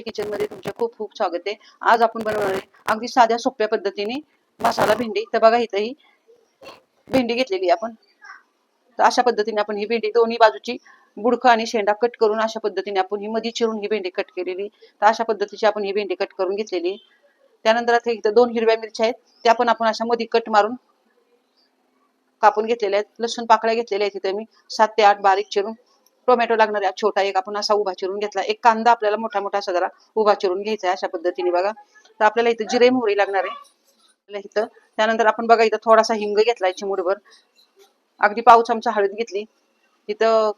किचनमध्ये तुमचे खूप खूप स्वागत आहे. आज आपण बनवणार आहे अगदी साध्या सोप्या पद्धतीने मसाला भेंडी. तर बघा इथं ही भेंडी घेतलेली आपण. तर अशा पद्धतीने आपण ही भेंडी दोन्ही बाजूची बुडखं आणि शेंडा कट करून अशा पद्धतीने आपण ही मध्ये चिरून ही भेंडी कट केलेली. तर अशा पद्धतीची आपण ही भेंडी कट करून घेतलेली त्यानंतर आता इथं दोन हिरव्या मिरच्या आहेत. त्या पण आपण अशा मधी कट मारून कापून घेतलेल्या आहेत. लसूण पाकळ्या घेतलेल्या आहेत इथे मी. सात ते आठ बारीक चिरून. टोमॅटो लागणार आहे छोटा एक आपण असा उभा चिरून घेतला. एक कांदा आपल्याला मोठा मोठा असा जरा उभा चिरून घ्यायचा आहे अशा पद्धतीने बघा. तर आपल्याला इथं जिरे मोहरी लागणार आहे. इथं. त्यानंतर आपण बघा इथं थोडासा हिंग घेतलाय चिमुडभर अगदी पाव चमचा हळद घेतली. इथं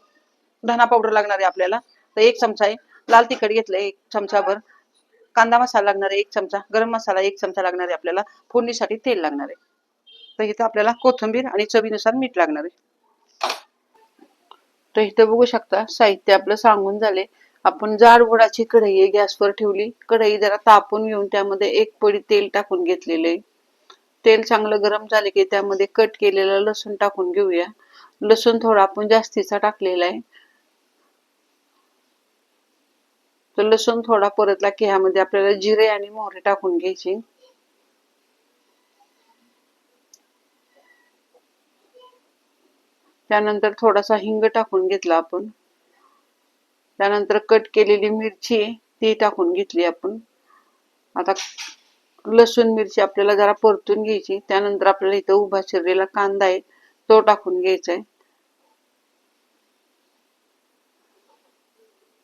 धना पावडर लागणार आहे आपल्याला. तर एक चमचा आहे. लाल तिखट घेतलंय एक चमचाभर. कांदा मसाला लागणार आहे एक चमचा. गरम मसाला एक चमचा लागणार आहे आपल्याला. फोडणीसाठी तेल लागणार आहे. तर इथं आपल्याला कोथिंबीर आणि चवीनुसार मीठ लागणार आहे. तर इथं बघू शकता साहित्य आपलं सांगून झाले. आपण जाड कढई आहे गॅसवर ठेवली. कढई जरा तापून घेऊन त्यामध्ये एक पडी तेल टाकून घेतलेलं आहे. तेल चांगलं गरम झाले की त्यामध्ये कट केलेलं लसूण टाकून घेऊया. लसूण थोडा आपण जास्तीचा टाकलेला आहे. तर लसूण थोडा परतला की ह्यामध्ये आपल्याला जिरे आणि मोहरे टाकून घ्यायची. त्यानंतर थोडासा हिंग टाकून घेतला आपण. त्यानंतर कट केलेली मिरची आहे, ती टाकून घेतली आपण. आता लसूण मिरची आपल्याला जरा परतून घ्यायची. त्यानंतर आपल्याला इथं उभा शिरलेला कांदा आहे तो टाकून घ्यायचा आहे.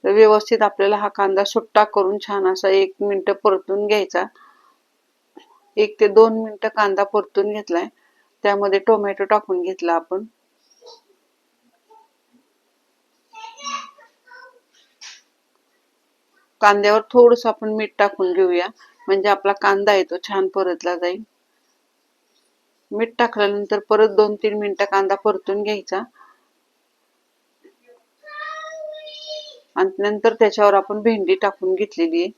तर व्यवस्थित आपल्याला हा कांदा सुट्टा करून छान असा एक मिनिट परतून घ्यायचा. एक ते दोन मिनिटं कांदा परतून घेतलाय. त्यामध्ये टोमॅटो टाकून घेतला आपण. कांद्यावर थोडस आपण मीठ टाकून घेऊया. म्हणजे आपला कांदा आहे तो छान परतला जाईल. मीठ टाकल्यानंतर परत दोन तीन मिनिटं कांदा परतून घ्यायचा. आणि नंतर त्याच्यावर आपण भेंडी टाकून घेतलेली आहे.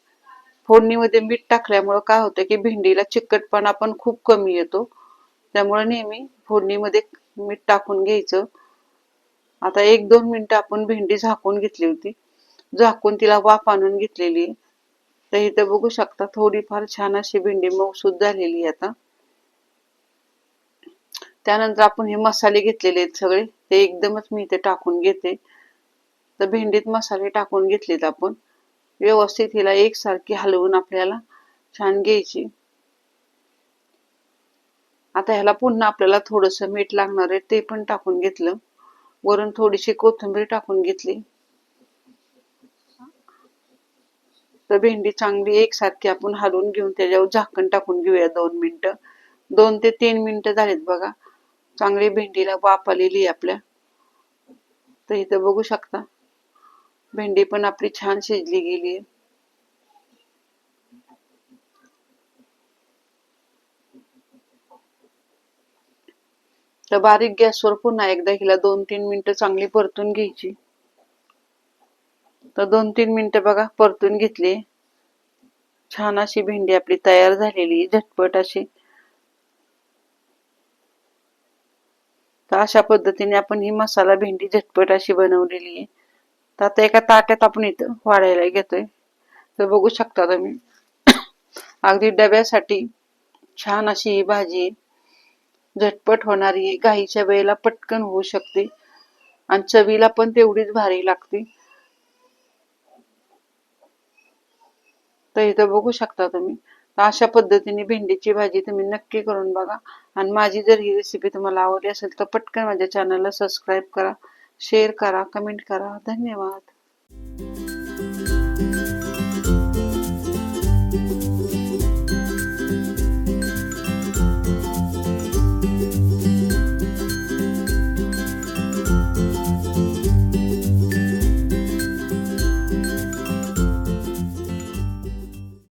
फोडणीमध्ये मीठ टाकल्यामुळं काय होतं की भेंडीला चिकटपणा पण खूप कमी येतो. त्यामुळे नेहमी फोडणीमध्ये मीठ टाकून घ्यायचं. आता एक दोन मिनिटं आपण भेंडी झाकून घेतली होती. झाकून तिला वाफ आणून घेतलेली. आहे तर इथं बघू शकता थोडीफार छान अशी भेंडी मऊसूद झालेली आहे आता. त्यानंतर आपण हे मसाले घेतलेले आहेत सगळे. ते एकदमच मी इथे टाकून घेते. तर भेंडीत मसाले टाकून घेतलेत आपण. व्यवस्थित हिला एकसारखी हलवून आपल्याला छान घ्यायची. आता ह्याला पुन्हा आपल्याला थोडस मीठ लागणार आहे ते पण टाकून घेतलं. वरून थोडीशी कोथिंबीर टाकून घेतली. तर भेंडी चांगली एकसारखी आपण हलवून घेऊन त्याच्यावर झाकण टाकून घेऊया दोन मिनिटं. दोन ते तीन मिनिटं झालेत बघा. चांगली भेंडीला वाफ आलेली आहे आपल्या. तर इथं बघू शकता. भेंडी पण आपली छान शिजली गेली आहे. तर बारीक गॅसवर पुन्हा एकदा हिला दोन तीन मिनिटं चांगली परतून घ्यायची. तर दोन तीन मिनटं बघा परतून घेतली. छान अशी भेंडी आपली तयार झालेली झटपट अशी. तर अशा पद्धतीने आपण ही मसाला भेंडी झटपट अशी बनवलेली आहे. तर आता एका ताट्यात आपण इथं वाढायला घेतोय. तर बघू शकता तुम्ही. अगदी डब्यासाठी छान अशी ही भाजी आहे. झटपट होणारी गाईच्या घाईच्या वेळेला पटकन होऊ शकते. आणि चवीला पण तेवढीच भारी लागते. तर इथं बघू शकता तुम्ही. तर अशा पद्धतीने भेंडीची भाजी तुम्ही नक्की करून बघा. आणि माझी जर ही रेसिपी तुम्हाला आवडली असेल तर पटकन माझ्या चॅनलला सबस्क्राईब करा शेअर करा कमेंट करा. धन्यवाद.